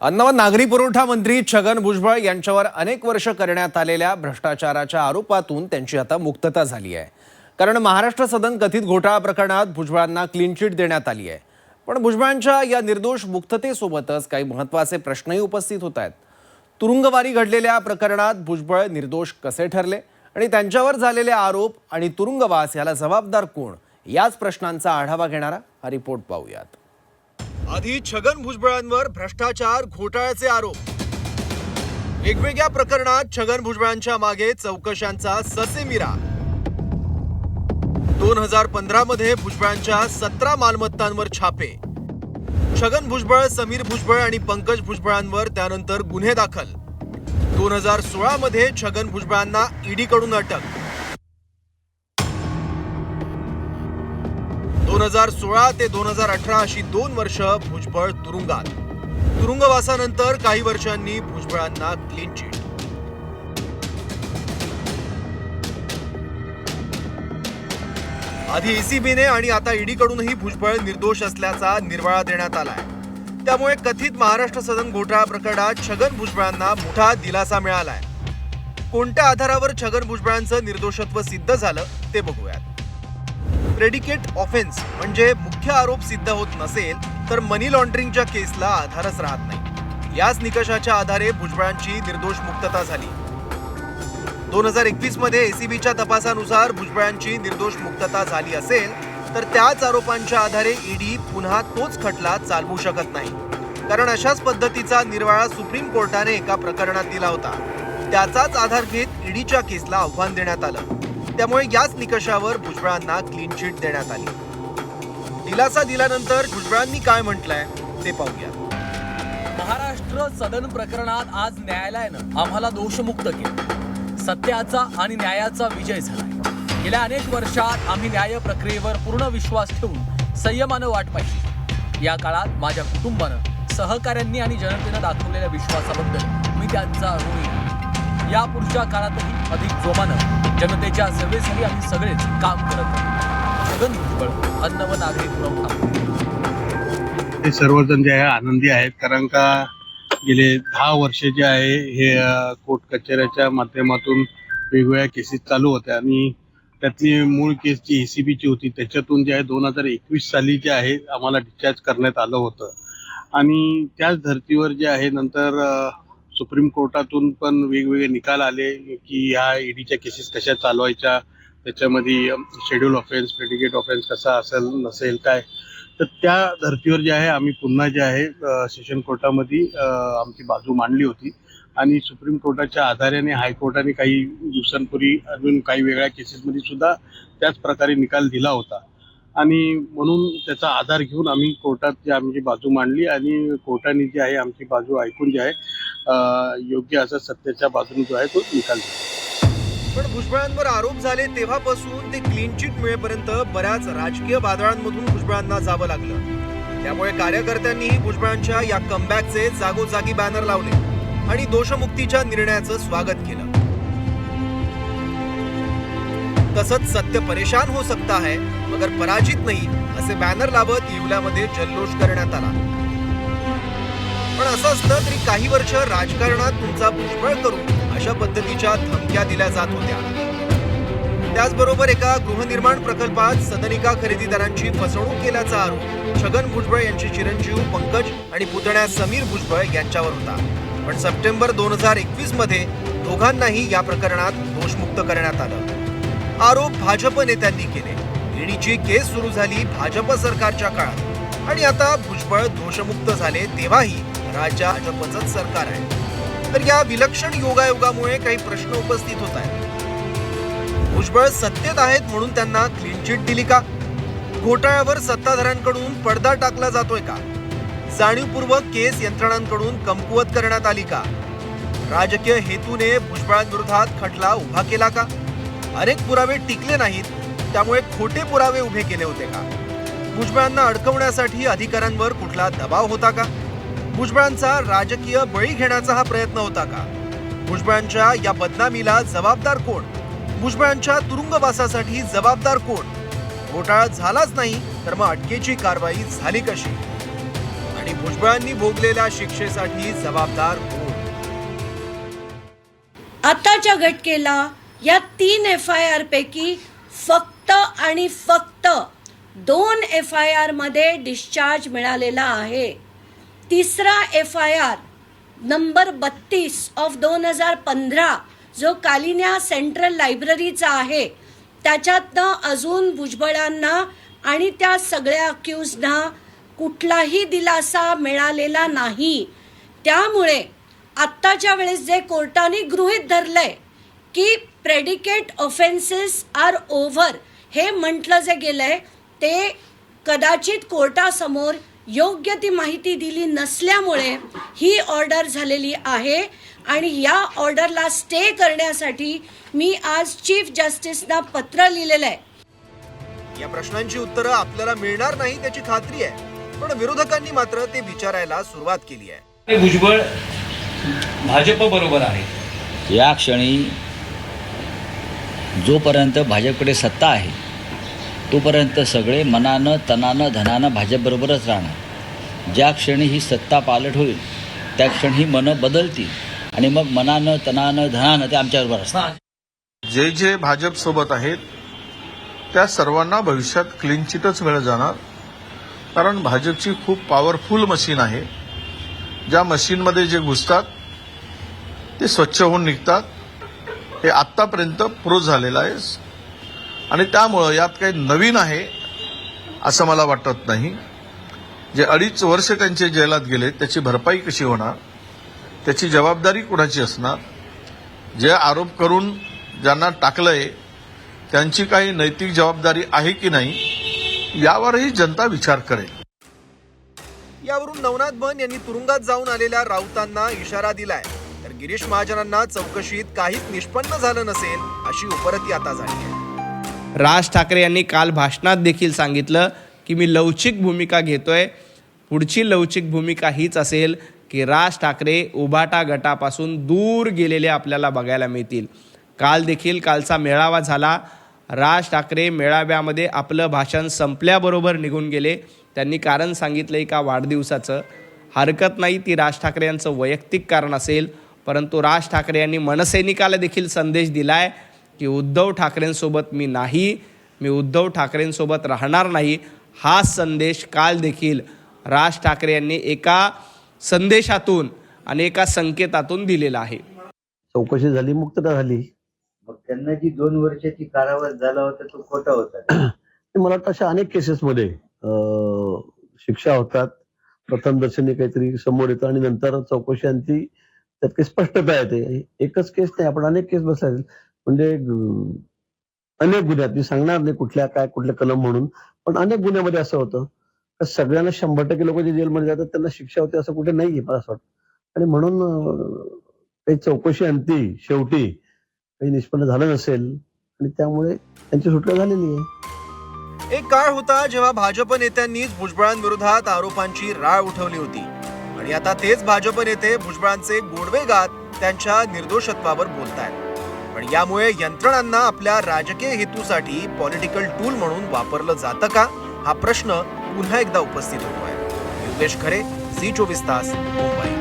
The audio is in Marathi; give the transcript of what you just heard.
अन्न व नागरी पुरवठा मंत्री छगन भुजबळ यांच्यावर अनेक वर्ष करण्यात आलेल्या भ्रष्टाचाराच्या आरोपातून त्यांची आता मुक्तता झाली आहे. कारण महाराष्ट्र सदन कथित घोटाळा प्रकरणात भुजबळांना क्लीन चिट देण्यात आली आहे. पण भुजबळांच्या या निर्दोष मुक्ततेसोबतच काही महत्त्वाचे प्रश्नही उपस्थित होत आहेत. तुरुंगवारी घडलेल्या प्रकरणात भुजबळ निर्दोष कसे ठरले आणि त्यांच्यावर झालेले आरोप आणि तुरुंगवास याला जबाबदार कोण? याच प्रश्नांचा आढावा घेणारा हा रिपोर्ट पाहूयात. आधी छगन भुजबळांवर भ्रष्टाचार घोटाळ्याचे आरोप. वेगवेगळ्या प्रकरणात छगन भुजबळांच्या मागे चौकशांचा ससेमिरा. दोन हजार पंधरा मध्ये भुजबळांच्या सतरा मालमत्तांवर छापे. छगन भुजबळ समीर भुजबळ आणि पंकज भुजबळांवर त्यानंतर गुन्हे दाखल. दोन हजार सोळा मध्ये छगन भुजबळांना ईडीकडून अटक. दोन हजार सोळा ते दोन हजार अठरा अशी दोन वर्ष भुजबळ तुरुंगात. तुरुंगवासानंतर काही वर्षांनी भुजबळांना क्लीन चिट आधी एसीबीने आणि आता ईडीकडूनही भुजबळ निर्दोष असल्याचा निर्वाळा देण्यात आलाय. त्यामुळे कथित महाराष्ट्र सदन घोटाळा प्रकरणात छगन भुजबळांना मोठा दिलासा मिळालाय. कोणत्या आधारावर छगन भुजबळांचं निर्दोषत्व सिद्ध झालं ते बघूयात. प्रेडिकेट ऑफेन्स म्हणजे मुख्य आरोप सिद्ध होत नसेल तर मनी लॉन्ड्रिंगच्या केसला आधारच राहत नाही. याच निकषाच्या आधारे भुजबळांची निर्दोष मुक्तता झाली. दोन हजार एकवीसमध्ये एसीबीच्या तपासानुसार भुजबळांची निर्दोष मुक्तता झाली असेल तर त्याच आरोपांच्या आधारे ईडी पुन्हा तोच खटला चालवू शकत नाही. कारण अशाच पद्धतीचा निर्वाळा सुप्रीम कोर्टाने एका प्रकरणात दिला होता. त्याचाच आधार घेत ईडीच्या केसला आव्हान देण्यात आलं. त्यामुळे याच निकषावर भुजबळांना क्लीन चिट देण्यात आली. दिलासा दिल्यानंतर भुजबळांनी काय म्हटलंय ते पाहूया. महाराष्ट्र सदन प्रकरणात आज न्यायालयानं आम्हाला दोषमुक्त केलं. सत्याचा आणि न्यायाचा विजय झाला. गेल्या अनेक वर्षात आम्ही न्याय प्रक्रियेवर पूर्ण विश्वास ठेवून संयमानं वाट पाहिली. या काळात माझ्या कुटुंबानं सहकाऱ्यांनी आणि जनतेनं दाखवलेल्या विश्वासाबद्दल मी त्यांचा ऋणी या पुढच्या काळातही अधिक जोमानं जनतेच्या सेवेसाठी आम्ही सगळेच काम करत छगन भुजबळ अन्न व नागरी पुरवठा. हे सर्वजण जे आहे आनंदी आहेत कारण का गेले दहा वर्ष जे आहे हे कोर्ट कचेऱ्याच्या माध्यमातून वेगवेगळ्या केसेस चालू होत्या आणि त्यातली मूळ केस जी एसीबीची होती त्याच्यातून जे आहे दोन हजार एकवीस साली जे आहे आम्हाला डिस्चार्ज करण्यात आलं होतं. आणि त्याच धर्तीवर जे आहे नंतर सुप्रीम कोर्टातून पण वेगवेगळे निकाल आले की ह्या ईडीच्या केसेस कशा चालवायच्या त्याच्यामध्ये शेड्यूल ऑफेन्स प्रेडिकेट ऑफेन्स कसा असेल नसेल काय. तर त्या धर्तीवर जे आहे आम्ही पुन्हा जे आहे सेशन कोर्टामध्ये आमची बाजू मांडली होती. आणि सुप्रीम कोर्टाच्या आधाराने हायकोर्टाने काही दिवसांपूर्वी अजून काही वेगळ्या केसेसमध्ये सुद्धा त्याच प्रकारे निकाल दिला होता. आणि म्हणून त्याचा आधार घेऊन आम्ही कोर्टात जे आमची बाजू मांडली आणि कोर्टाने जी आहे आमची बाजू ऐकून जी आहे योग्य असं सत्तेच्या बाजूने जो आहे तो निकाल पण भुजबळांवर आरोप झाले तेव्हापासून ते क्लीन चिट मिळेपर्यंत बऱ्याच राजकीय वादळांमधून भुजबळांना जावं लागलं. त्यामुळे कार्यकर्त्यांनीही भुजबळांच्या या कमबॅकचे जागोजागी बॅनर लावले आणि दोषमुक्तीच्या निर्णयाचं स्वागत केलं. तसंच सत्य परेशान हो सकता है मगर पराजित नाही असे बॅनर लावत येवल्यामध्ये जल्लोष करण्यात आला. पण असं असलं तरी काही वर्ष राजकारणात तुमचा भुजबळ करून अशा पद्धतीच्या धमक्या दिल्या जात होत्या. त्याचबरोबर एका गृहनिर्माण प्रकल्पात सदनिका खरेदीदारांची फसवणूक केल्याचा आरोप छगन भुजबळ यांचे चिरंजीव पंकज आणि पुतण्या समीर भुजबळ यांच्यावर होता. पण सप्टेंबर दोन हजार एकवीसमध्ये दोघांनाही या प्रकरणात दोषमुक्त करण्यात आलं. आरोप भाजप नेत्यांनी केले. ईडीची केस सुरू झाली भाजप सरकारच्या काळात. आणि आता भुजबळ दोषमुक्त झाले तेव्हाही राज्यात भाजपचंच सरकार आहे. तर या विलक्षण योगायोगामुळे काही प्रश्न उपस्थित होत आहेत. भुजबळ सत्तेत आहेत म्हणून त्यांना क्लीन चिट दिली का? घोटाळ्यावर सत्ताधाऱ्यांकडून पडदा टाकला जातोय का? जाणीवपूर्वक केस यंत्रणांकडून कमकुवत करण्यात आली का? राजकीय हेतूने भुजबळांविरोधात खटला उभा केला का? अनेक पुरावे टिकले नाहीत त्यामुळे खोटे पुरावे उभे केले होते का? भुजबळांना अडकवण्यासाठी अधिकाऱ्यांवर कुठला दबाव होता का? भुजबळांचा राजकीय बळी घेण्याचा हा प्रयत्न होता का? भुजबळांच्या या बदनामीला जबाबदार कोण? भुजबळांच्या तुरुंगवासासाठी जबाबदार कोण? घोटाळा झालाच नाही तर मग अटकेची कारवाई झाली कशी? आणि भुजबळांनी भोगलेल्या शिक्षेसाठी जबाबदार कोण? आताच्या घटकेला या तीन एफ आय आर पैकी फक्त आणि फक्त दोन एफ आय आरमध्ये डिस्चार्ज मिळालेला आहे. तिसरा एफ आय आर नंबर बत्तीस ऑफ दोन हजार पंधरा जो कालिन्या सेंट्रल लायब्ररीचा आहे. त्याच्यातनं अजून भुजबळांना आणि त्या सगळ्या अक्यूजना कुठलाही दिलासा मिळालेला नाही. त्यामुळे आत्ताच्या वेळेस जे कोर्टाने गृहीत धरलंय की प्रेडिकेट ऑफेन्सेस आर ओव्हर हे म्हटलं जे गेलंय ते कदाचित कोर्टासमोर योग्य ती माहिती दिली नसल्यामुळे ही ऑर्डर झालेली आहे. आणि या ऑर्डरला स्टे करण्यासाठी मी आज चीफ जस्टिसना पत्र लिहिलेलं आहे. या प्रश्नांची उत्तरं आपल्याला मिळणार नाही त्याची खात्री आहे. पण विरोधकांनी मात्र ते विचारायला सुरुवात केली आहे. भुजबळ भाजप बरोबर आहे. या क्षणी जोपर्यंत भाजपकडे सत्ता आहे तोपर्यंत सगळे मनानं तनानं धनानं भाजपबरोबरच राहणार. ज्या क्षणी ही सत्ता पालट होईल त्या क्षणी ही मनं बदलतील. आणि मग मनानं तनानं धनानं ते आमच्याबरोबर असणार. जे जे भाजप सोबत आहेत त्या सर्वांना भविष्यात क्लिनचिटच मिळत जाणार. कारण भाजपची खूप पॉवरफुल मशीन आहे. ज्या मशीनमध्ये जे घुसतात ते स्वच्छ होऊन निघतात. हे आत्तापर्यंत प्रूव्ह झालेलं आहे. आणि त्यामुळं यात काही नवीन आहे असं मला वाटत नाही. जे अडीच वर्ष त्यांचे जेलात गेले त्याची भरपाई कशी होणार? त्याची जबाबदारी कुणाची असणार? जे आरोप करून ज्यांना टाकलंय त्यांची काही नैतिक जबाबदारी आहे की नाही यावरही जनता विचार करेल. यावरून नवनाथ बन यांनी तुरुंगात जाऊन आलेल्या राऊतांना इशारा दिलाय. तर गिरीश महाजनांना चौकशीत काहीच निष्पन्न झालं नसेल अशी उपरती आता झाली आहे. राज ठाकरे यांनी काल भाषणात देखील सांगितलं की मी लवचिक भूमिका घेतोय पुढची लवचिक भूमिका हीच असेल की राज ठाकरे उभाटा गटापासून दूर गेलेले आपल्याला बघायला मिळतील. काल देखील कालचा मेळावा झाला. राज ठाकरे मेळाव्यामध्ये आपलं भाषण संपल्याबरोबर निघून गेले. त्यांनी कारण सांगितलं एका वाढदिवसाचं. हरकत नाही ती राज ठाकरे यांचं वैयक्तिक कारण असेल. परंतु राज ठाकरे यांनी मनसैनिकाला देखील संदेश दिलाय की उद्धव ठाकरेंसोबत मी नाही. मी उद्धव ठाकरेंसोबत राहणार नाही. हा संदेश काल देखील राज ठाकरे यांनी एका संदेशातून आणि एका संकेतातून दिलेला आहे. चौकशी झाली मुक्तता झाली. मग त्यांना जी दोन वर्षाची कारावास झाला होता तो खोटा होता. मला वाटतं अशा अनेक केसेसमध्ये अं, शिक्षा होतात. प्रथम दर्शनी काहीतरी समोर येतं आणि नंतर चौकशी आणि ती त्यात काही स्पष्टता येते. एकच केस नाही आपण अनेक केस बसले म्हणजे अनेक गुन्ह्यात मी सांगणार नाही कुठल्या काय कुठल्या कलम म्हणून पण अनेक गुन्ह्यामध्ये असं होतं का सगळ्यांना शंभर टक्के लोक जे जेलमध्ये जातात त्यांना शिक्षा होते असं कुठे नाहीये मला असं वाटतं. आणि म्हणून काही चौकशी अंती शेवटी काही निष्पन्न झालं नसेल आणि त्यामुळे त्यांची सुटका झालेली आहे. एक काळ होता जेव्हा भाजप नेत्यांनीच भुजबळांविरोधात आरोपांची राळ उठवली होती. आणि आता तेच भाजप नेते भुजबळांचे गोडवे गात त्यांच्या निर्दोषत्वावर बोलतायत. पण यामुळे यंत्रणांना आपल्या राजकीय हेतूसाठी पॉलिटिकल टूल म्हणून वापरलं जातं का? हा प्रश्न पुन्हा एकदा उपस्थित होतोय. योगेश खरे झी चोवीस तास मुंबई.